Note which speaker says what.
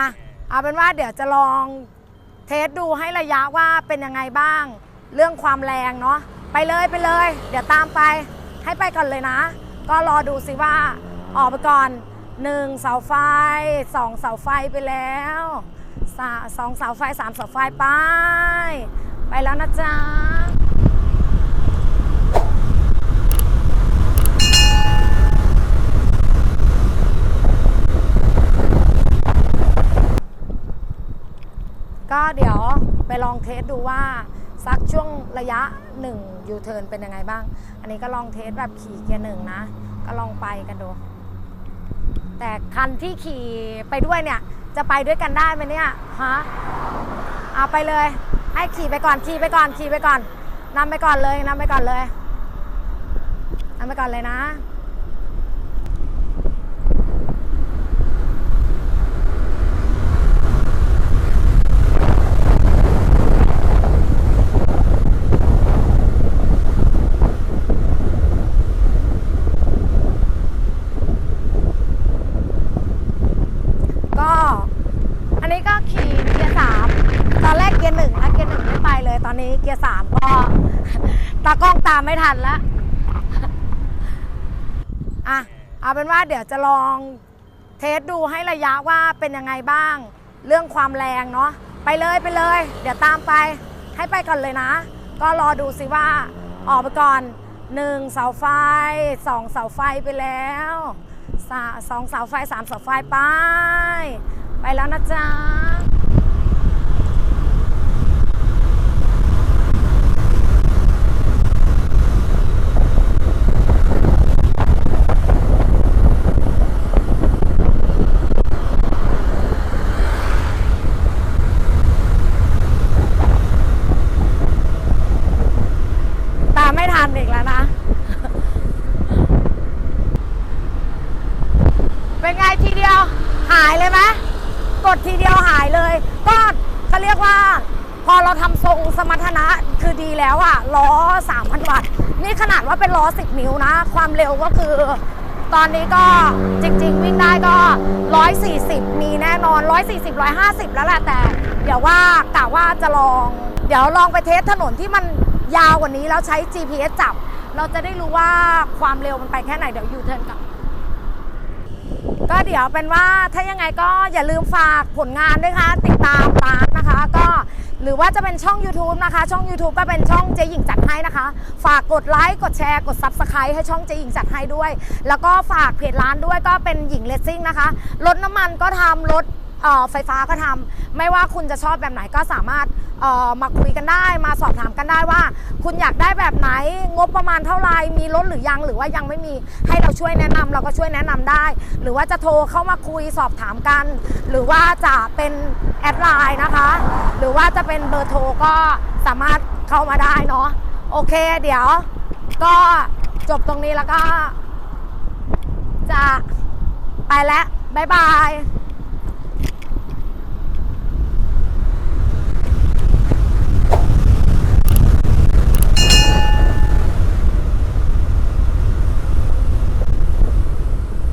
Speaker 1: อะเอาเป็นว่าเดี๋ยวจะลองเทสดูให้ระยะว่าเป็นยังไงบ้าง เรื่องความแรงเนาะไปเลยไปเลย เดี๋ยวตามไปให้ไปก่อนเลยนะ ก็รอดูสิว่าออกไปก่อนหนึ่งเสาไฟสองเสาไฟไปแล้วสาสองเสาไฟสามเสาไฟไป ไปแล้วนะจ๊ะ ก็เดี๋ยว ไปลองเทสดูว่าสักช่วงระยะ1ยูเทิร์นเป็นยังไงบ้าง อันนี้ก็ลองเทสแบบขี่เกียร์หนึ่งนะ ก็ลองไปกันดู แต่คันที่ขี่ไปด้วยเนี่ย จะไปด้วยกันได้ไหมเนี่ยฮะเอาไปเลย ให้ขี่ไปก่อนขี่ไปก่อนขี่ไปก่อนนำไปก่อนเลยนำไปก่อนเลยนำไปก่อนเลยนะ ก็อันนี้ก็ ขี่เกียร์สามตอนแรกเกียร์หนึ่งนะเกียร์หนึ่งไม่ไปเลย ตอนนี้เกียร์สามก็ตากล้องตามไม่ทันล้วอะเอาเป็นว่าเดี๋ยวจะลองเทสดูให้ระยะว่าเป็นยังไงบ้าง เรื่องความแรงเนาะไปเลยไปเลย เดี๋ยวตามไปให้ไปก่อนเลยนะ ก็รอดูสิว่าออกไปก่อนหนึ่งเสาไฟสองเสาไฟไปแล้วสองเสาไฟสามเสาไฟไป ไปแล้วนะจ๊ะ ตามไม่ทันอีกแล้วนะ เป็นไงทีเดียวหายเลยไหมกดทีเดียวหายเลย ก็เขาเรียกว่า พอเราทำทรงสมรรถนะคือดีแล้วอะล้อ 3,000 วัตต์ นี่ขนาดว่าเป็นล้อ 10 นิ้วนะ ความเร็วก็คือ ตอนนี้ก็จริง ๆ วิ่งได้ก็ 140 มีแน่นอน 140 150 แล้วแหละแต่ เดี๋ยวว่ากะว่าจะลอง เดี๋ยวลองไปเทสถนนที่มัน ยาวกว่านี้แล้วใช้ GPS จับ เราจะได้รู้ว่าความเร็วมันไปแค่ไหนเดี๋ยวยูเทิร์นกลับก็เดี๋ยวเป็นว่าถ้ายังไงก็อย่าลืมฝากผลงานด้วยค่ะติดตามร้านนะคะ ก็หรือว่าจะเป็นช่อง YouTube นะคะ ช่อง YouTube ก็เป็นช่องเจหญิงจัดให้นะคะ ฝากกดไลค์กดแชร์กด Subscribe ให้ช่องเจหญิงจัดให้ด้วย แล้วก็ฝากเพจร้านด้วยก็เป็นหญิงเลสซิ่งนะคะรถน้ำมันก็ทำรถ ไฟฟ้าก็ทำไม่ว่าคุณจะชอบแบบไหนก็สามารถมาคุยกันได้ มาสอบถามกันได้ว่า คุณอยากได้แบบไหนงบประมาณเท่าไหร่มีรถหรือยังหรือว่ายังไม่มีให้เราช่วยแนะนำเราก็ช่วยแนะนำได้ หรือว่าจะโทรเข้ามาคุยสอบถามกัน หรือว่าจะเป็นแอดไลน์นะคะ หรือว่าจะเป็นเบอร์โทรก็สามารถเข้ามาได้เนาะโอเค เดี๋ยว ก็จบตรงนี้แล้วก็ จะไปแล้ว บ๊ายบาย